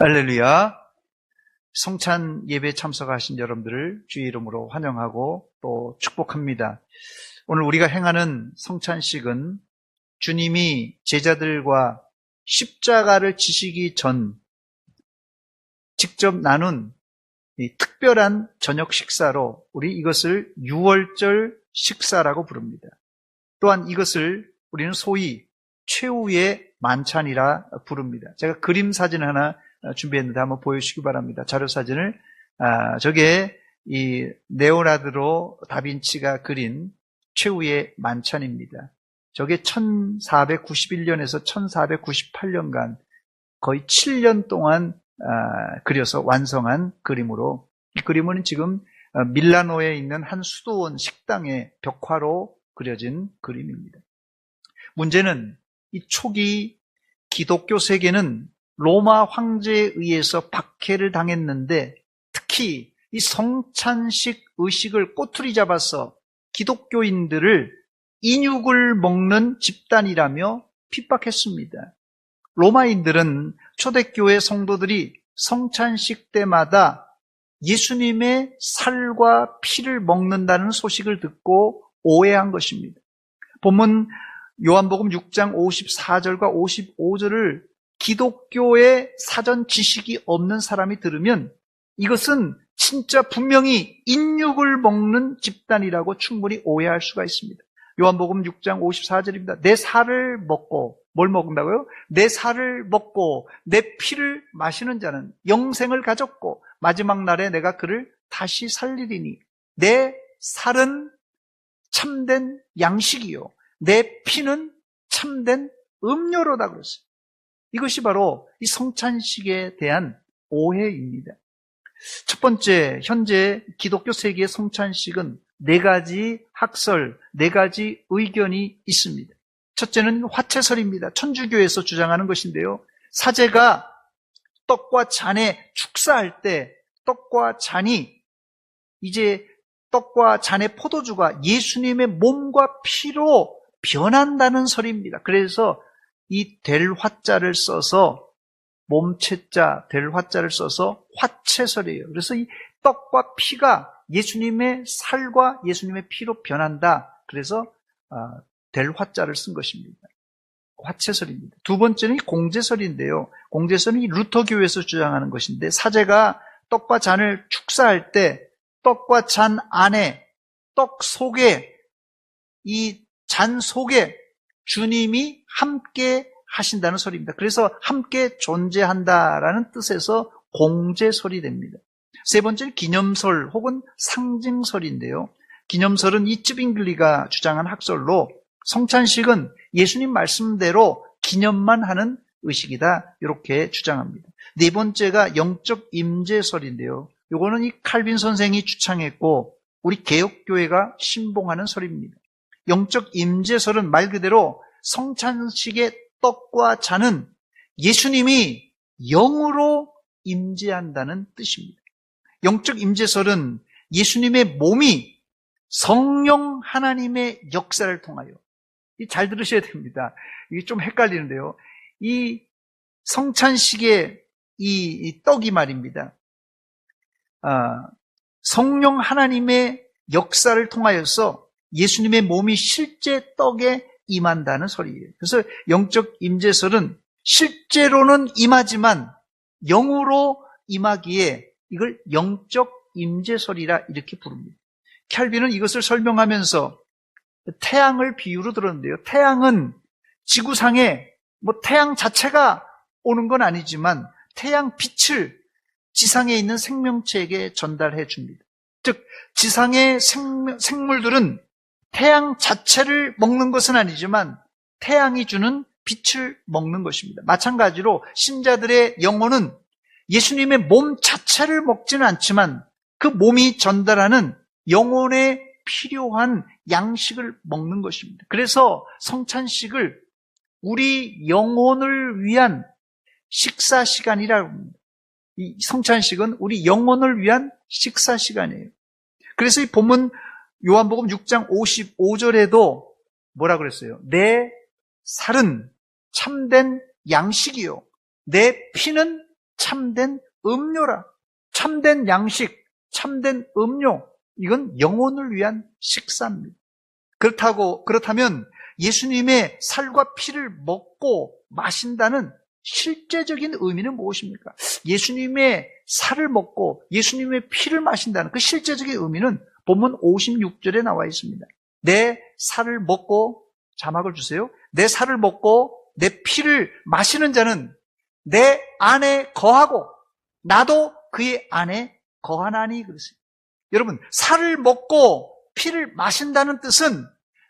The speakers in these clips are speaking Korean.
할렐루야. 성찬 예배 참석하신 여러분들을 주의 이름으로 환영하고 또 축복합니다. 오늘 우리가 행하는 성찬식은 주님이 제자들과 십자가를 지시기 전 직접 나눈 특별한 저녁 식사로 우리 이것을 유월절 식사라고 부릅니다. 또한 이것을 우리는 소위 최후의 만찬이라 부릅니다. 제가 그림 사진 하나 준비했는데 한번 보여주시기 바랍니다. 자료 사진을 아, 저게 이 네오나드로 다빈치가 그린 최후의 만찬입니다. 저게 1491년에서 1498년간 거의 7년 동안 아, 그려서 완성한 그림으로 이 그림은 지금 어, 밀라노에 있는 한 수도원 식당의 벽화로 그려진 그림입니다. 문제는 이 초기 기독교 세계는 로마 황제에 의해서 박해를 당했는데 특히 이 성찬식 의식을 꼬투리 잡아서 기독교인들을 인육을 먹는 집단이라며 핍박했습니다. 로마인들은 초대교회 성도들이 성찬식 때마다 예수님의 살과 피를 먹는다는 소식을 듣고 오해한 것입니다. 본문 요한복음 6장 54절과 55절을 기독교의 사전 지식이 없는 사람이 들으면 이것은 진짜 분명히 인육을 먹는 집단이라고 충분히 오해할 수가 있습니다. 요한복음 6장 54절입니다. 내 살을 먹고 뭘 먹는다고요? 내 살을 먹고 내 피를 마시는 자는 영생을 가졌고 마지막 날에 내가 그를 다시 살리리니 내 살은 참된 양식이요 내 피는 참된 음료로다 그랬어요. 이것이 바로 이 성찬식에 대한 오해입니다. 첫 번째, 현재 기독교 세계의 성찬식은 네 가지 학설, 네 가지 의견이 있습니다. 첫째는 화채설입니다. 천주교에서 주장하는 것인데요. 사제가 떡과 잔에 축사할 때 떡과 잔이 이제 떡과 잔의 포도주가 예수님의 몸과 피로 변한다는 설입니다. 그래서 이 될 화자를 써서 몸체자 될 화자를 써서 화채설이에요. 그래서 이 떡과 피가 예수님의 살과 예수님의 피로 변한다. 그래서 아, 될 화자를 쓴 것입니다. 화채설입니다. 두 번째는 공제설인데요. 공제설은 루터교에서 주장하는 것인데 사제가 떡과 잔을 축사할 때 떡과 잔 안에 떡 속에 이 잔 속에 주님이 함께 하신다는 소리입니다. 그래서 함께 존재한다라는 뜻에서 공제설이 됩니다. 세 번째는 기념설 혹은 상징설인데요. 기념설은 이 쯔빙글리가 주장한 학설로 성찬식은 예수님 말씀대로 기념만 하는 의식이다 이렇게 주장합니다. 네 번째가 영적 임재설인데요. 이거는 이 칼빈 선생이 주창했고 우리 개혁교회가 신봉하는 설입니다. 영적 임재설은 말 그대로 성찬식의 떡과 잔은 예수님이 영으로 임재한다는 뜻입니다. 영적 임재설은 예수님의 몸이 성령 하나님의 역사를 통하여 잘 들으셔야 됩니다. 이게 좀 헷갈리는데요. 이 성찬식의 이, 떡이 말입니다. 아, 성령 하나님의 역사를 통하여서 예수님의 몸이 실제 떡에 임한다는 소리예요. 그래서 영적 임재설은 실제로는 임하지만 영으로 임하기에 이걸 영적 임재설이라 이렇게 부릅니다. 캘빈은 이것을 설명하면서 태양을 비유로 들었는데요. 태양은 지구상에 뭐 태양 자체가 오는 건 아니지만 태양 빛을 지상에 있는 생명체에게 전달해 줍니다. 즉 지상의 생명, 생물들은 태양 자체를 먹는 것은 아니지만 태양이 주는 빛을 먹는 것입니다. 마찬가지로 신자들의 영혼은 예수님의 몸 자체를 먹지는 않지만 그 몸이 전달하는 영혼에 필요한 양식을 먹는 것입니다. 그래서 성찬식을 우리 영혼을 위한 식사 시간이라고 합니다. 이 성찬식은 우리 영혼을 위한 식사 시간이에요. 그래서 이 본문 요한복음 6장 55절에도 뭐라 그랬어요? 내 살은 참된 양식이요. 내 피는 참된 음료라. 참된 양식, 참된 음료. 이건 영혼을 위한 식사입니다. 그렇다고, 그렇다면 예수님의 살과 피를 먹고 마신다는 실제적인 의미는 무엇입니까? 예수님의 살을 먹고 예수님의 피를 마신다는 그 실제적인 의미는 본문 56절에 나와 있습니다. 내 살을 먹고 자막을 주세요. 내 살을 먹고 내 피를 마시는 자는 내 안에 거하고 나도 그의 안에 거하나니 그랬어요. 여러분, 살을 먹고 피를 마신다는 뜻은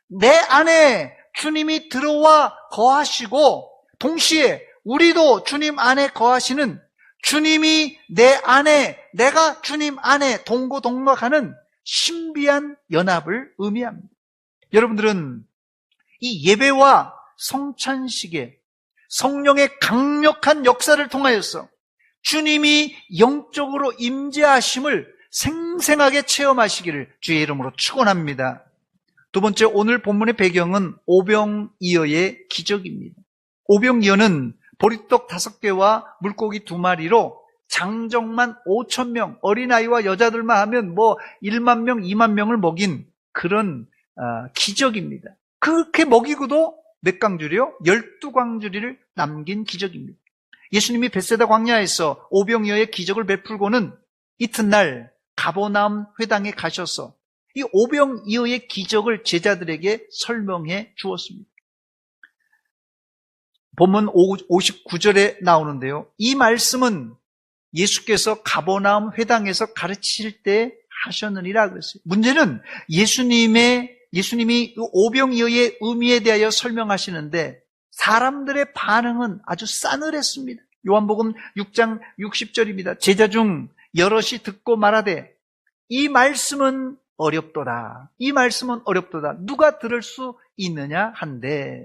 내 안에 주님이 들어와 거하시고 동시에 우리도 주님 안에 거하시는 주님이 내 안에 내가 주님 안에 동고동락하는 신비한 연합을 의미합니다. 여러분들은 이 예배와 성찬식에 성령의 강력한 역사를 통하여서 주님이 영적으로 임재하심을 생생하게 체험하시기를 주의 이름으로 축원합니다. 두 번째 오늘 본문의 배경은 오병이어의 기적입니다. 오병이어는 보리떡 다섯 개와 물고기 두 마리로 장정만 5천 명, 어린아이와 여자들만 하면 뭐 1만 명, 2만 명을 먹인 그런 어, 기적입니다. 그렇게 먹이고도 몇 광주리요? 12광주리를 남긴 기적입니다. 예수님이 베세다 광야에서 오병이어의 기적을 베풀고는 이튿날 가보나움 회당에 가셔서 이 오병이어의 기적을 제자들에게 설명해 주었습니다. 본문 59절에 나오는데요. 이 말씀은 예수께서 가보나움 회당에서 가르치실 때 하셨느니라 그랬어요. 문제는 예수님의 예수님이 오병이어의 의미에 대하여 설명하시는데 사람들의 반응은 아주 싸늘했습니다. 요한복음 6장 60절입니다. 제자 중 여럿이 듣고 말하되 이 말씀은 어렵도다. 이 말씀은 어렵도다. 누가 들을 수 있느냐 한데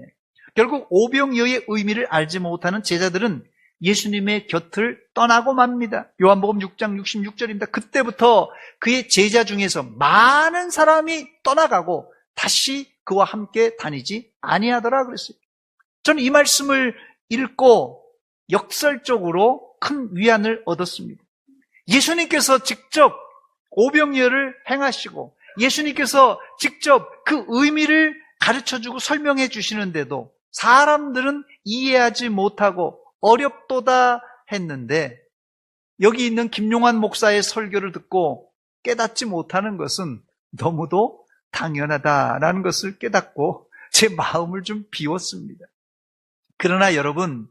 결국 오병이어의 의미를 알지 못하는 제자들은 예수님의 곁을 떠나고 맙니다. 요한복음 6장 66절입니다. 그때부터 그의 제자 중에서 많은 사람이 떠나가고 다시 그와 함께 다니지 아니하더라 그랬어요. 저는 이 말씀을 읽고 역설적으로 큰 위안을 얻었습니다. 예수님께서 직접 오병이어를 행하시고 예수님께서 직접 그 의미를 가르쳐 주고 설명해 주시는데도 사람들은 이해하지 못하고 어렵도다 했는데 여기 있는 김용환 목사의 설교를 듣고 깨닫지 못하는 것은 너무도 당연하다라는 것을 깨닫고 제 마음을 좀 비웠습니다. 그러나 여러분,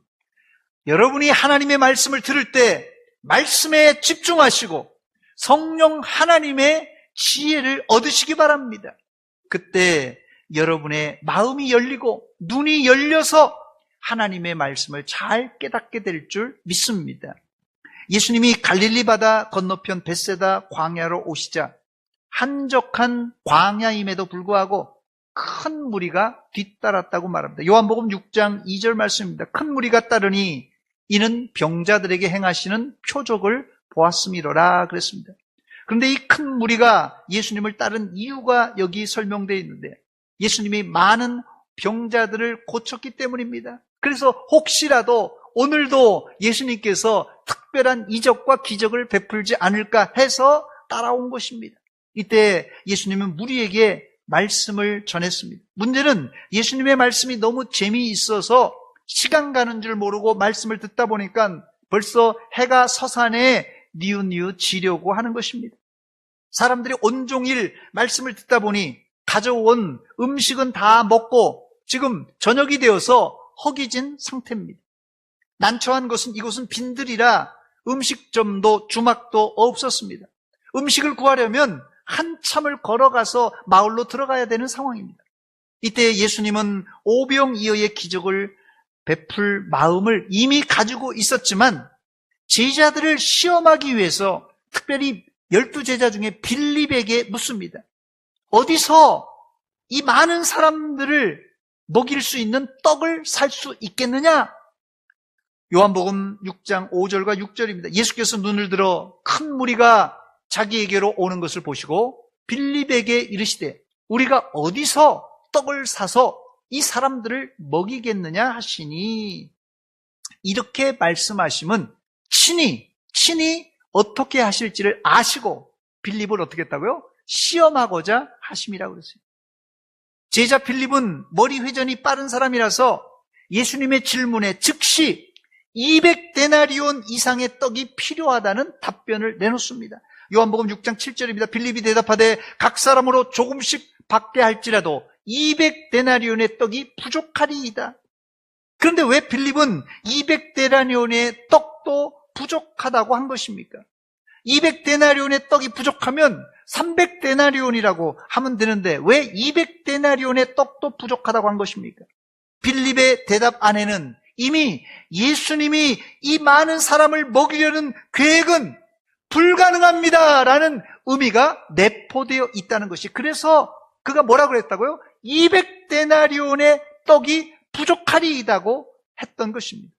여러분이 하나님의 말씀을 들을 때 말씀에 집중하시고 성령 하나님의 지혜를 얻으시기 바랍니다. 그때 여러분의 마음이 열리고 눈이 열려서 하나님의 말씀을 잘 깨닫게 될 줄 믿습니다. 예수님이 갈릴리 바다 건너편 벳세다 광야로 오시자 한적한 광야임에도 불구하고 큰 무리가 뒤따랐다고 말합니다. 요한복음 6장 2절 말씀입니다. 큰 무리가 따르니 이는 병자들에게 행하시는 표적을 보았음이로라 그랬습니다. 그런데 이 큰 무리가 예수님을 따른 이유가 여기 설명되어 있는데 예수님이 많은 병자들을 고쳤기 때문입니다. 그래서 혹시라도 오늘도 예수님께서 특별한 이적과 기적을 베풀지 않을까 해서 따라온 것입니다. 이때 예수님은 무리에게 말씀을 전했습니다. 문제는 예수님의 말씀이 너무 재미있어서 시간 가는 줄 모르고 말씀을 듣다 보니까 벌써 해가 서산에 니웃니웃 지려고 하는 것입니다. 사람들이 온종일 말씀을 듣다 보니 가져온 음식은 다 먹고 지금 저녁이 되어서 허기진 상태입니다. 난처한 것은 이곳은 빈들이라 음식점도 주막도 없었습니다. 음식을 구하려면 한참을 걸어가서 마을로 들어가야 되는 상황입니다. 이때 예수님은 오병이어의 기적을 베풀 마음을 이미 가지고 있었지만 제자들을 시험하기 위해서 특별히 열두 제자 중에 빌립에게 묻습니다. 어디서 이 많은 사람들을 먹일 수 있는 떡을 살 수 있겠느냐? 요한복음 6장 5절과 6절입니다. 예수께서 눈을 들어 큰 무리가 자기에게로 오는 것을 보시고 빌립에게 이르시되 우리가 어디서 떡을 사서 이 사람들을 먹이겠느냐 하시니 이렇게 말씀하시면 친히, 친히 어떻게 하실지를 아시고 빌립을 어떻게 했다고요? 시험하고자 하심이라고 그랬어요. 제자 필립은 머리 회전이 빠른 사람이라서 예수님의 질문에 즉시 200데나리온 이상의 떡이 필요하다는 답변을 내놓습니다. 요한복음 6장 7절입니다. 빌립이 대답하되 각 사람으로 조금씩 받게 할지라도 200데나리온의 떡이 부족하리이다. 그런데 왜 빌립은 200데나리온의 떡도 부족하다고 한 것입니까? 200데나리온의 떡이 부족하면 300데나리온이라고 하면 되는데 왜 200데나리온의 떡도 부족하다고 한 것입니까? 빌립의 대답 안에는 이미 예수님이 이 많은 사람을 먹이려는 계획은 불가능합니다. 라는 의미가 내포되어 있다는 것이. 그래서 그가 뭐라 그랬다고요? 200데나리온의 떡이 부족하리이다고 했던 것입니다.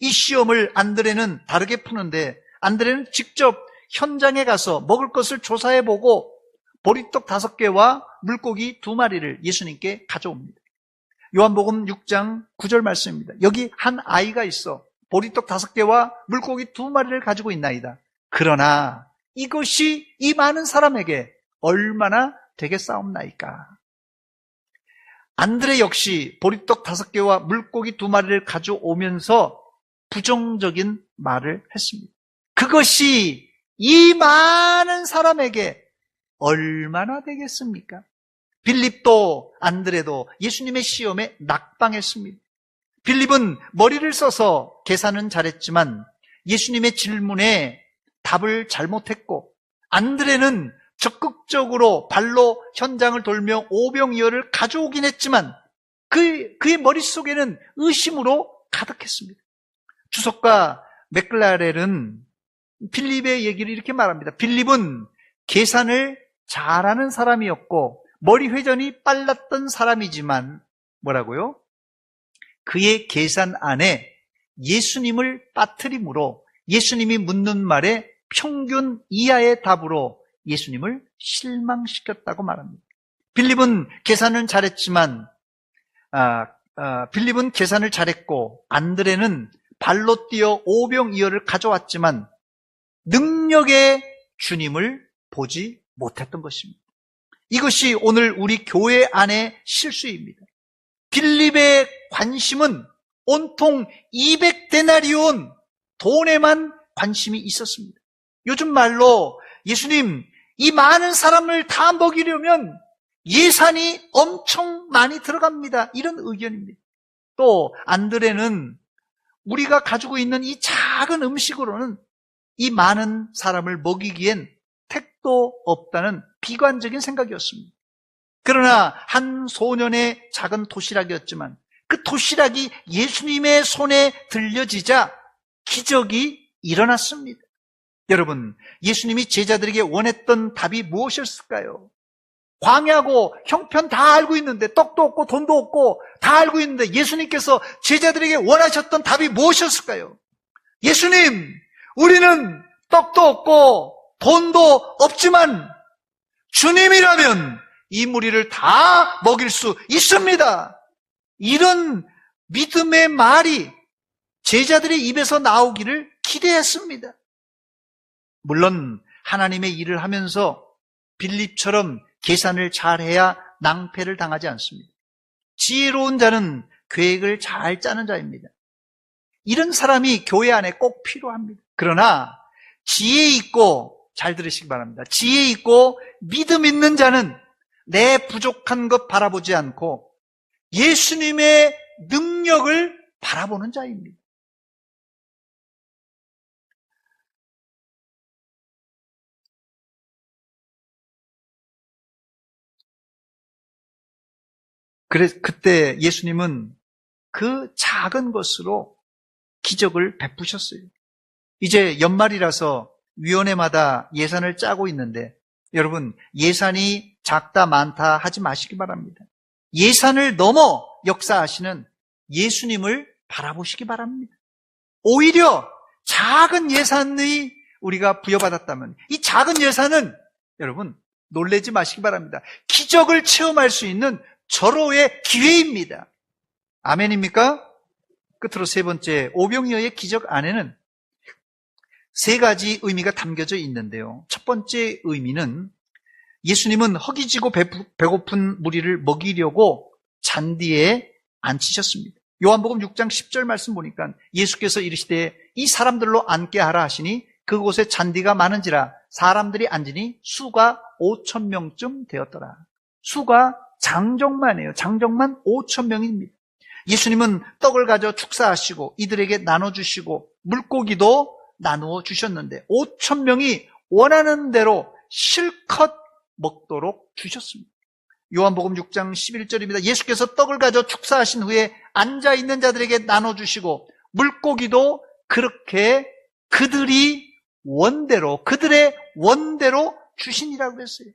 이 시험을 안드레는 다르게 푸는데 안드레는 직접 현장에 가서 먹을 것을 조사해 보고 보리떡 다섯 개와 물고기 두 마리를 예수님께 가져옵니다. 요한복음 6장 9절 말씀입니다. 여기 한 아이가 있어 보리떡 다섯 개와 물고기 두 마리를 가지고 있나이다. 그러나 이것이 이 많은 사람에게 얼마나 되겠사옵나이까? 안드레 역시 보리떡 다섯 개와 물고기 두 마리를 가져오면서 부정적인 말을 했습니다. 그것이 이 많은 사람에게 얼마나 되겠습니까? 빌립도 안드레도 예수님의 시험에 낙방했습니다. 빌립은 머리를 써서 계산은 잘했지만 예수님의 질문에 답을 잘못했고 안드레는 적극적으로 발로 현장을 돌며 오병이어를 가져오긴 했지만 그, 그의 머릿속에는 의심으로 가득했습니다. 주석가 맥클라렐은 빌립의 얘기를 이렇게 말합니다. 빌립은 계산을 잘하는 사람이었고 머리 회전이 빨랐던 사람이지만 뭐라고요? 그의 계산 안에 예수님을 빠뜨림으로 예수님이 묻는 말에 평균 이하의 답으로 예수님을 실망시켰다고 말합니다. 빌립은 계산은 잘했지만 아, 아, 빌립은 계산을 잘했고 안드레는 발로 뛰어 오병이어를 가져왔지만 능력의 주님을 보지 못했던 것입니다. 이것이 오늘 우리 교회 안의 실수입니다. 빌립의 관심은 온통 200데나리온 돈에만 관심이 있었습니다. 요즘 말로 예수님 이 많은 사람을 다 먹이려면 예산이 엄청 많이 들어갑니다. 이런 의견입니다. 또 안드레는 우리가 가지고 있는 이 작은 음식으로는 이 많은 사람을 먹이기엔 택도 없다는 비관적인 생각이었습니다. 그러나 한 소년의 작은 도시락이었지만 그 도시락이 예수님의 손에 들려지자 기적이 일어났습니다. 여러분, 예수님이 제자들에게 원했던 답이 무엇이었을까요? 광야고 형편 다 알고 있는데 떡도 없고 돈도 없고 다 알고 있는데 예수님께서 제자들에게 원하셨던 답이 무엇이었을까요? 예수님, 우리는 떡도 없고 돈도 없지만 주님이라면 이 무리를 다 먹일 수 있습니다. 이런 믿음의 말이 제자들의 입에서 나오기를 기대했습니다. 물론 하나님의 일을 하면서 빌립처럼 계산을 잘해야 낭패를 당하지 않습니다. 지혜로운 자는 계획을 잘 짜는 자입니다. 이런 사람이 교회 안에 꼭 필요합니다. 그러나 지혜 있고 잘 들으시기 바랍니다. 지혜 있고 믿음 있는 자는 내 부족한 것 바라보지 않고 예수님의 능력을 바라보는 자입니다. 그래, 그때 예수님은 그 작은 것으로 기적을 베푸셨어요. 이제 연말이라서 위원회마다 예산을 짜고 있는데 여러분 예산이 작다 많다 하지 마시기 바랍니다. 예산을 넘어 역사하시는 예수님을 바라보시기 바랍니다. 오히려 작은 예산이 우리가 부여받았다면 이 작은 예산은 여러분 놀래지 마시기 바랍니다. 기적을 체험할 수 있는 절호의 기회입니다. 아멘입니까? 끝으로 세 번째 오병이어의 기적 안에는 세 가지 의미가 담겨져 있는데요. 첫 번째 의미는 예수님은 허기지고 배고픈 무리를 먹이려고 잔디에 앉히셨습니다. 요한복음 6장 10절 말씀 보니까 예수께서 이르시되 이 사람들로 앉게 하라 하시니 그곳에 잔디가 많은지라 사람들이 앉으니 수가 5천 명쯤 되었더라. 수가 장정만이에요. 장정만 5천 명입니다. 예수님은 떡을 가져 축사하시고 이들에게 나눠주시고 물고기도 나누어 주셨는데 5천 명이 원하는 대로 실컷 먹도록 주셨습니다. 요한복음 6장 11절입니다. 예수께서 떡을 가져 축사하신 후에 앉아 있는 자들에게 나눠 주시고 물고기도 그렇게 그들이 원대로 그들의 원대로 주신이라고 그랬어요.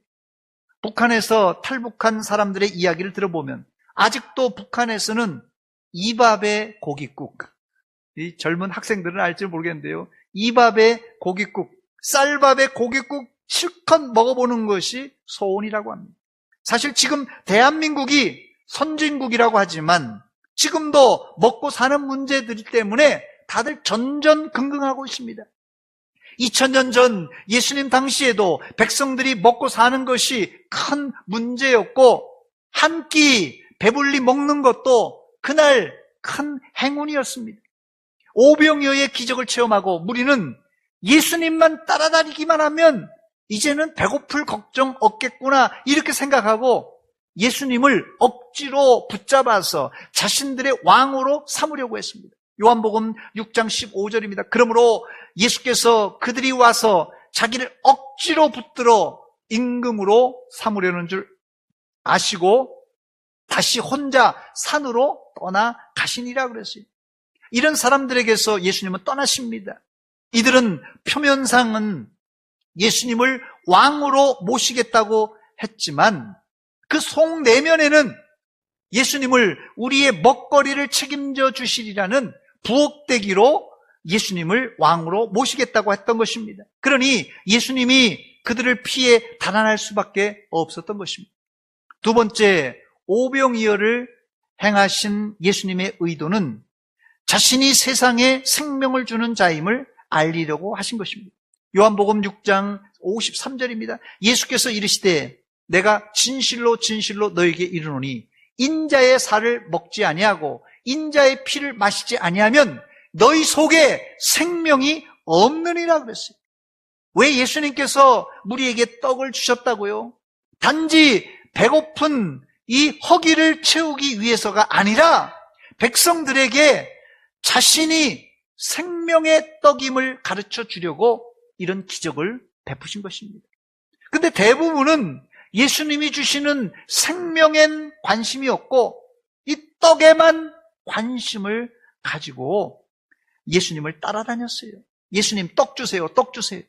북한에서 탈북한 사람들의 이야기를 들어보면 아직도 북한에서는 이밥의 고깃국 이 젊은 학생들은 알지 모르겠는데요. 이밥의 고깃국, 쌀밥의 고깃국 실컷 먹어보는 것이 소원이라고 합니다. 사실 지금 대한민국이 선진국이라고 하지만 지금도 먹고 사는 문제들 때문에 다들 전전긍긍하고 있습니다. 2000년 전 예수님 당시에도 백성들이 먹고 사는 것이 큰 문제였고 한 끼 배불리 먹는 것도 그날 큰 행운이었습니다. 오병이어의 기적을 체험하고 우리는 예수님만 따라다니기만 하면 이제는 배고플 걱정 없겠구나 이렇게 생각하고 예수님을 억지로 붙잡아서 자신들의 왕으로 삼으려고 했습니다. 요한복음 6장 15절입니다. 그러므로 예수께서 그들이 와서 자기를 억지로 붙들어 임금으로 삼으려는 줄 아시고 다시 혼자 산으로 떠나 가시니라 그랬어요. 이런 사람들에게서 예수님은 떠나십니다. 이들은 표면상은 예수님을 왕으로 모시겠다고 했지만 그 속 내면에는 예수님을 우리의 먹거리를 책임져 주시리라는 부엌대기로 예수님을 왕으로 모시겠다고 했던 것입니다. 그러니 예수님이 그들을 피해 달아날 수밖에 없었던 것입니다. 두 번째, 오병이어를 행하신 예수님의 의도는 자신이 세상에 생명을 주는 자임을 알리려고 하신 것입니다. 요한복음 6장 53절입니다. 예수께서 이르시되 내가 진실로 진실로 너에게 이르노니 인자의 살을 먹지 아니하고 인자의 피를 마시지 아니하면 너희 속에 생명이 없느니라 그랬어요. 왜 예수님께서 우리에게 떡을 주셨다고요? 단지 배고픈 이 허기를 채우기 위해서가 아니라 백성들에게 자신이 생명의 떡임을 가르쳐 주려고 이런 기적을 베푸신 것입니다. 근데 대부분은 예수님이 주시는 생명엔 관심이 없고 이 떡에만 관심을 가지고 예수님을 따라다녔어요. 예수님 떡 주세요, 떡 주세요.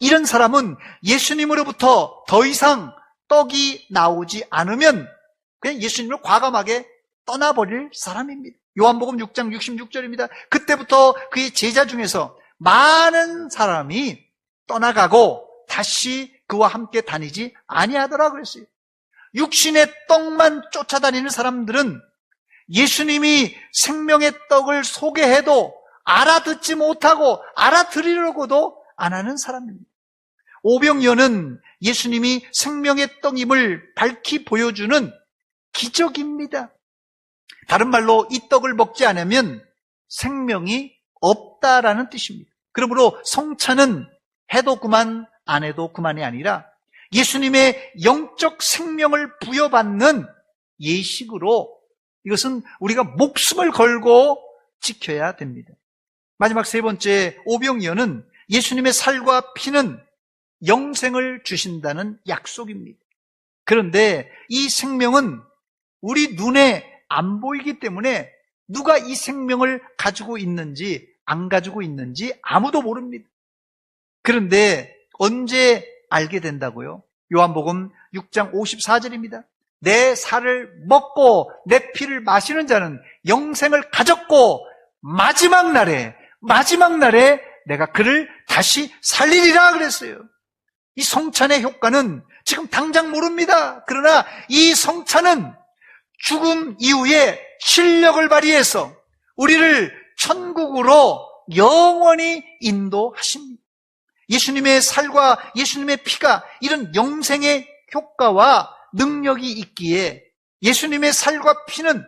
이런 사람은 예수님으로부터 더 이상 떡이 나오지 않으면 그냥 예수님을 과감하게 떠나버릴 사람입니다. 요한복음 6장 66절입니다. 그때부터 그의 제자 중에서 많은 사람이 떠나가고 다시 그와 함께 다니지 아니하더라 그랬어요. 육신의 떡만 쫓아다니는 사람들은 예수님이 생명의 떡을 소개해도 알아듣지 못하고 알아들으려고도 안 하는 사람입니다. 오병이어는 예수님이 생명의 떡임을 밝히 보여주는 기적입니다. 다른 말로 이 떡을 먹지 않으면 생명이 없다라는 뜻입니다. 그러므로 성찬은 해도 그만 안 해도 그만이 아니라 예수님의 영적 생명을 부여받는 예식으로 이것은 우리가 목숨을 걸고 지켜야 됩니다. 마지막 세 번째 오병이어는 예수님의 살과 피는 영생을 주신다는 약속입니다. 그런데 이 생명은 우리 눈에 안 보이기 때문에 누가 이 생명을 가지고 있는지 안 가지고 있는지 아무도 모릅니다. 그런데 언제 알게 된다고요? 요한복음 6장 54절입니다. 내 살을 먹고 내 피를 마시는 자는 영생을 가졌고 마지막 날에 마지막 날에 내가 그를 다시 살리리라 그랬어요. 이 성찬의 효과는 지금 당장 모릅니다. 그러나 이 성찬은 죽음 이후에 실력을 발휘해서 우리를 천국으로 영원히 인도하십니다. 예수님의 살과 예수님의 피가 이런 영생의 효과와 능력이 있기에 예수님의 살과 피는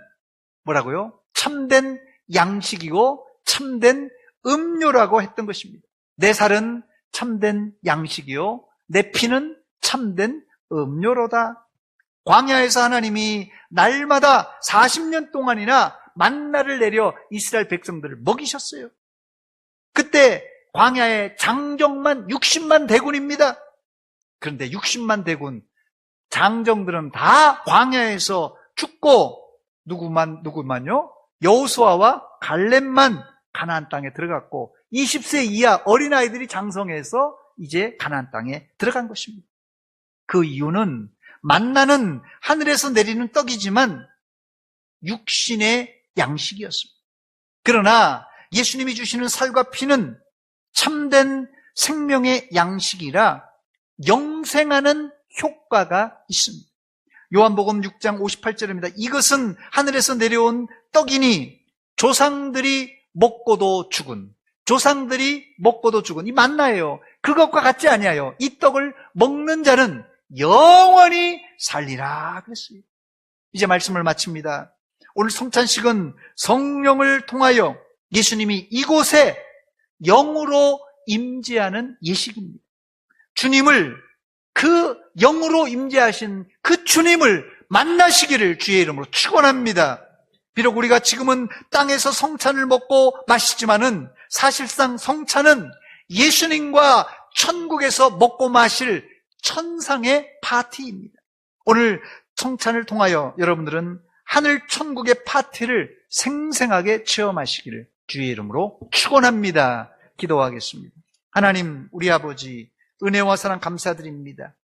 뭐라고요? 참된 양식이고 참된 음료라고 했던 것입니다. 내 살은 참된 양식이요. 내 피는 참된 음료로다. 광야에서 하나님이 날마다 40년 동안이나 만나를 내려 이스라엘 백성들을 먹이셨어요. 그때 광야의 장정만 60만 대군입니다. 그런데 60만 대군 장정들은 다 광야에서 죽고 누구만 누구만요? 여호수아와 갈렙만 가나안 땅에 들어갔고 20세 이하 어린아이들이 장성해서 이제 가나안 땅에 들어간 것입니다. 그 이유는 만나는 하늘에서 내리는 떡이지만 육신의 양식이었습니다. 그러나 예수님이 주시는 살과 피는 참된 생명의 양식이라 영생하는 효과가 있습니다. 요한복음 6장 58절입니다. 이것은 하늘에서 내려온 떡이니 조상들이 먹고도 죽은 조상들이 먹고도 죽은 이 만나예요. 그것과 같지 아니하여 이 떡을 먹는 자는 영원히 살리라 그랬어요. 이제 말씀을 마칩니다. 오늘 성찬식은 성령을 통하여 예수님이 이곳에 영으로 임재하는 예식입니다. 주님을 그 영으로 임재하신 그 주님을 만나시기를 주의 이름으로 축원합니다. 비록 우리가 지금은 땅에서 성찬을 먹고 마시지만은 사실상 성찬은 예수님과 천국에서 먹고 마실 천상의 파티입니다. 오늘 성찬을 통하여 여러분들은 하늘 천국의 파티를 생생하게 체험하시기를 주의 이름으로 축원합니다. 기도하겠습니다. 하나님, 우리 아버지 은혜와 사랑 감사드립니다.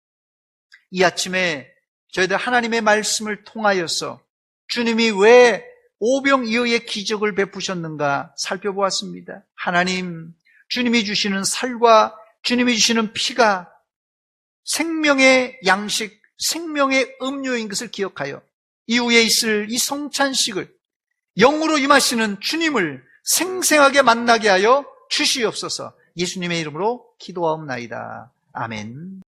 이 아침에 저희들 하나님의 말씀을 통하여서 주님이 왜 오병이어의 기적을 베푸셨는가 살펴보았습니다. 하나님, 주님이 주시는 살과 주님이 주시는 피가 생명의 양식, 생명의 음료인 것을 기억하여 이후에 있을 이 성찬식을 영으로 임하시는 주님을 생생하게 만나게 하여 주시옵소서 예수님의 이름으로 기도하옵나이다. 아멘.